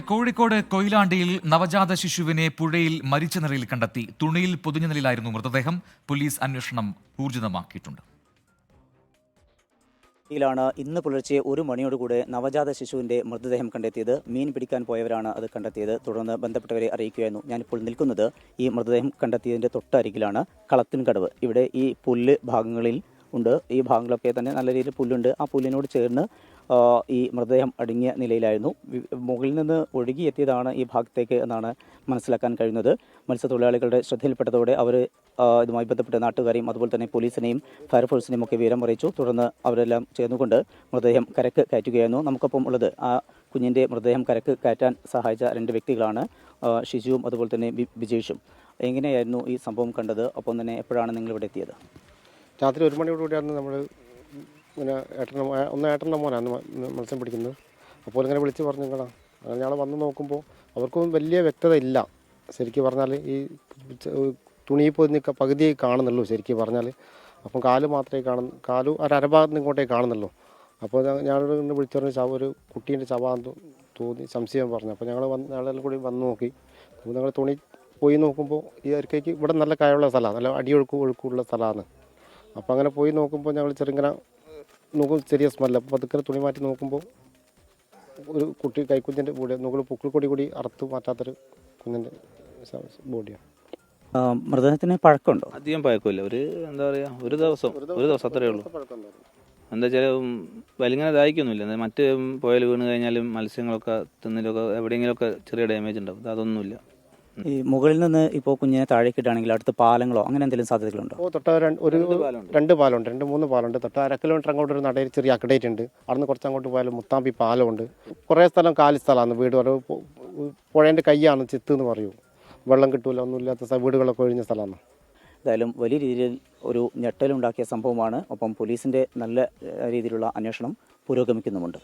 കോഴിക്കോട് കൊയിലാണ്ടിയിൽ നവജാത ശിശുവിനെ പുഴയിൽ മരിച്ച നിലയിൽ കണ്ടെത്തി. തുണിയിൽ പൊതിഞ്ഞ നിലയിലായിരുന്നു മൃതദേഹം. പോലീസ് അന്വേഷണം ഊർജിതമാക്കിയിട്ടുണ്ട്. യിലാണ് ഇന്ന് പുലർച്ചെ ഒരു മണിയോടുകൂടെ നവജാത ശിശുവിന്റെ മൃതദേഹം കണ്ടെത്തിയത്. മീൻ പിടിക്കാൻ പോയവരാണ് അത് കണ്ടെത്തിയത്. തുടർന്ന് ബന്ധപ്പെട്ടവരെ അറിയിക്കുകയായിരുന്നു. ഞാനിപ്പോൾ നിൽക്കുന്നത് ഈ മൃതദേഹം കണ്ടെത്തിയതിന്റെ തൊട്ടരികിലാണ്. കളത്തിൻകടവ്. ഇവിടെ ഈ പുല്ല് ഭാഗങ്ങളിൽ ഉണ്ട്. ഈ ഭാഗങ്ങളൊക്കെ തന്നെ നല്ല രീതിയിൽ പുല്ലുണ്ട്. ആ പുല്ലിനോട് ചേർന്ന് ഈ മൃതദേഹം അടങ്ങിയ നിലയിലായിരുന്നു. മുകളിൽ നിന്ന് ഒഴുകിയെത്തിയതാണ് ഈ ഭാഗത്തേക്ക് എന്നാണ് മനസ്സിലാക്കാൻ കഴിയുന്നത്. മത്സ്യത്തൊഴിലാളികളുടെ ശ്രദ്ധയിൽപ്പെട്ടതോടെ അവർ ഇതുമായി ബന്ധപ്പെട്ട നാട്ടുകാരെയും അതുപോലെ തന്നെ പോലീസിനെയും ഫയർഫോഴ്സിനെയും ഒക്കെ വിവരം അറിയിച്ചു. തുടർന്ന് അവരെല്ലാം ചേർന്നുകൊണ്ട് മൃതദേഹം കരക്ക് കയറ്റുകയായിരുന്നു. നമുക്കൊപ്പം ഉള്ളത് ആ കുഞ്ഞിന്റെ മൃതദേഹം കരക്ക് കയറ്റാൻ സഹായിച്ച രണ്ട് വ്യക്തികളാണ് ഷിജുവും അതുപോലെ തന്നെ ബിജേഷും എങ്ങനെയായിരുന്നു ഈ സംഭവം കണ്ടത്? ഒപ്പം തന്നെ എപ്പോഴാണ് നിങ്ങൾ ഇവിടെ എത്തിയത്? രാത്രി ഒരു മണിയോട് കൂടിയാണ് നമ്മൾ ഇങ്ങനെ ഏട്ടന്റെ ഒന്ന് ഏട്ടന്റെ മോനാണ് മത്സ്യം പിടിക്കുന്നത്. അപ്പോൾ ഇങ്ങനെ വിളിച്ച് പറഞ്ഞു നിങ്ങളാ അങ്ങനെ ഞങ്ങൾ വന്ന് നോക്കുമ്പോൾ അവർക്കും വലിയ വ്യക്തത ഇല്ല. ശരിക്കും പറഞ്ഞാൽ ഈ തുണിയിൽ പോയി പൊതിഞ്ഞ് പകുതി കാണുന്നുള്ളൂ ശരിക്കും പറഞ്ഞാൽ. അപ്പം കാൽ മാത്രമേ കാണുന്നു കാലും ഒരു അരഭാഗത്ത് ഇങ്ങോട്ടേ കാണുന്നുള്ളൂ. അപ്പോൾ ഞങ്ങൾ വിളിച്ചു പറഞ്ഞ ചവ ഒരു കുട്ടീന്റെ ചവാന്ന് തോന്നി സംശയം പറഞ്ഞു. അപ്പോൾ ഞങ്ങൾ വന്ന് ഞങ്ങളെല്ലാം കൂടി വന്ന് നോക്കി. അപ്പോൾ ഞങ്ങൾ തുണി പോയി നോക്കുമ്പോൾ ഈ അരിക്കയ്ക്ക് ഇവിടെ നല്ല കായുള്ള സ്ഥലമാണ് നല്ല അടിയൊഴുക്കും ഒഴുക്കുള്ള സ്ഥലമാണ്. അപ്പോൾ അങ്ങനെ പോയി നോക്കുമ്പോൾ ഞങ്ങൾ ചെറുങ്ങനെ നോക്കും ചെറിയ സ്മെല്ല അപ്പോൾ പതുക്കെ തുണി മാറ്റി നോക്കുമ്പോൾ ഒരു കുട്ടി കൈക്കുഞ്ഞിന്റെ ബോഡി നോക്കുമ്പോൾ പുക്കിൾ കൊടി കൂടി അറുത്ത് മാറ്റാത്തൊരു കുഞ്ഞിന്റെ ബോഡിയാണ് മൃതദേഹത്തിന് പഴക്കമുണ്ടോ? അധികം പഴക്കമില്ല. ഒരു എന്താ പറയുക ഒരു ദിവസം ഒരു ദിവസം അത്രയേ ഉള്ളൂ. എന്താ വെച്ചാൽ വലിങ്ങനെ ദാഹിക്കൊന്നുമില്ല. എന്താ മറ്റ് പുഴയിൽ വീണ് കഴിഞ്ഞാലും മത്സ്യങ്ങളൊക്കെ തിന്നിലൊക്കെ എവിടെയെങ്കിലുമൊക്കെ ചെറിയ ഡാമേജ് ഉണ്ടാവും. അതൊന്നുമില്ല. ഈ മുകളിൽ നിന്ന് ഇപ്പോൾ കുഞ്ഞിനെ താഴേക്ക് ഇടുകയാണെങ്കിൽ അടുത്ത് പാലങ്ങളോ അങ്ങനെ എന്തെങ്കിലും സാധ്യതകളുണ്ടോ? ഓ തൊട്ട രണ്ട് ഒരു രണ്ട് പാലമുണ്ട്. രണ്ട് മൂന്ന് പാലമുണ്ട്. തൊട്ട് അര കിലോമീറ്റർ അങ്ങോട്ട് ഒരു നടയിൽ ചെറിയ അക്കഡേറ്റ് ഉണ്ട്. അവിടുന്ന് കുറച്ച് അങ്ങോട്ട് പോയാൽ മുത്താമ്പി പാലമുണ്ട്. കുറേ സ്ഥലം കാലി സ്ഥലമാണ്. വീട് ഒരു പു- പുഴേന്റെ കൈയാണ് ചിത്ത് എന്ന് പറയൂ. വെള്ളം കിട്ടൂല ഒന്നുമില്ലാത്ത വീടുകളൊക്കെ ഒഴിഞ്ഞ സ്ഥലമാണ്. എന്തായാലും വലിയ രീതിയിൽ ഒരു ഞെട്ടലുണ്ടാക്കിയ സംഭവമാണ്. ഒപ്പം പോലീസിന്റെ നല്ല രീതിയിലുള്ള അന്വേഷണം പുരോഗമിക്കുന്നുമുണ്ട്.